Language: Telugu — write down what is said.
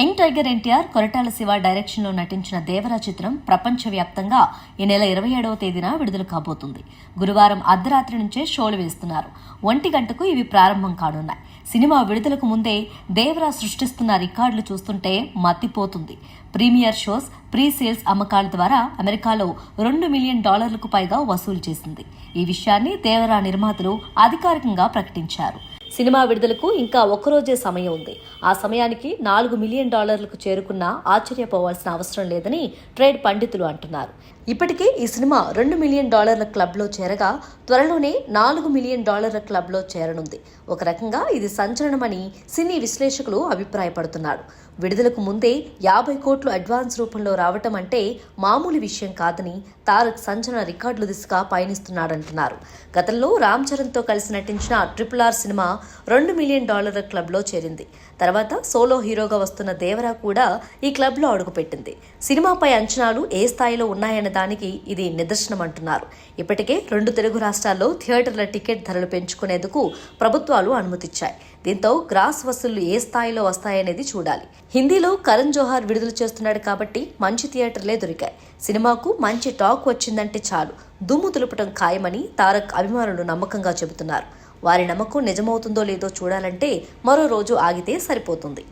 Young tiger NTR Koratala Siva డైరెక్షన్లో నటించిన దేవరా చిత్రం ప్రపంచవ్యాప్తంగా ఈ నెల ఇరవై ఏడవ తేదీన విడుదల కాబోతుంది. గురువారం అర్ధరాత్రి నుంచే షోలు వేస్తున్నారు. ఒంటి గంటకు ఇవి ప్రారంభం కానున్నాయి. సినిమా విడుదలకు ముందే దేవరా సృష్టిస్తున్న రికార్డులు చూస్తుంటే మత్తిపోతుంది ప్రీమియర్ షోస్ ప్రీ సేల్స్ అమ్మకాల ద్వారా అమెరికాలో రెండు మిలియన్ డాలర్లకు పైగా వసూలు చేసింది. ఈ విషయాన్ని దేవరా నిర్మాతలు అధికారికంగా ప్రకటించారు. సినిమా విడుదలకు ఇంకా ఒక్కరోజే సమయం ఉంది. ఆ సమయానికి నాలుగు మిలియన్ డాలర్లకు చేరుకున్నా ఆశ్చర్యపోవాల్సిన అవసరం లేదని ట్రేడ్ పండితులు అంటున్నారు. ఇప్పటికే ఈ సినిమా రెండు మిలియన్ డాలర్ల క్లబ్లో చేరగా త్వరలోనే నాలుగు మిలియన్ డాలర్ల క్లబ్లో చేరనుంది. ఒక రకంగా ఇది సంచలనమని సినీ విశ్లేషకులు అభిప్రాయపడుతున్నారు. విడుదలకు ముందే యాభై కోట్లు అడ్వాన్స్ రూపంలో రావటం అంటే మామూలు విషయం కాదని తారక్ సంచలన రికార్డుల దిశగా పయనిస్తున్నాడంటున్నారు. గతంలో రామ్ చరణ్తో కలిసి నటించిన ట్రిపుల్ ఆర్ సినిమా రెండు మిలియన్ డాలర్ల క్లబ్లో చేరింది. తర్వాత సోలో హీరోగా వస్తున్న దేవరా కూడా ఈ క్లబ్లో అడుగుపెట్టింది. సినిమాపై అంచనాలు ఏ స్థాయిలో ఉన్నాయన్న దానికి ఇది నిదర్శనం అంటున్నారు. ఇప్పటికే రెండు తెలుగు రాష్ట్రాల్లో థియేటర్ల టికెట్ ధరలు పెంచుకునేందుకు ప్రభుత్వాలు అనుమతిచ్చాయి. దీంతో గ్రాస్ వసూళ్ళు ఏ స్థాయిలో వస్తాయనేది చూడాలి. హిందీలో కరణ్ జోహార్ విడుదల చేస్తున్నాడు కాబట్టి మంచి థియేటర్లే దొరికాయి. సినిమాకు మంచి టాక్ వచ్చిందంటే చాలు. దుమ్ము దులపటం ఖాయమని తారక్ అభిమానులు నమ్మకంగా చెబుతున్నారు. వారి నమ్మకం నిజమవుతుందో లేదో చూడాలంటే మరో రోజు ఆగితే సరిపోతుంది.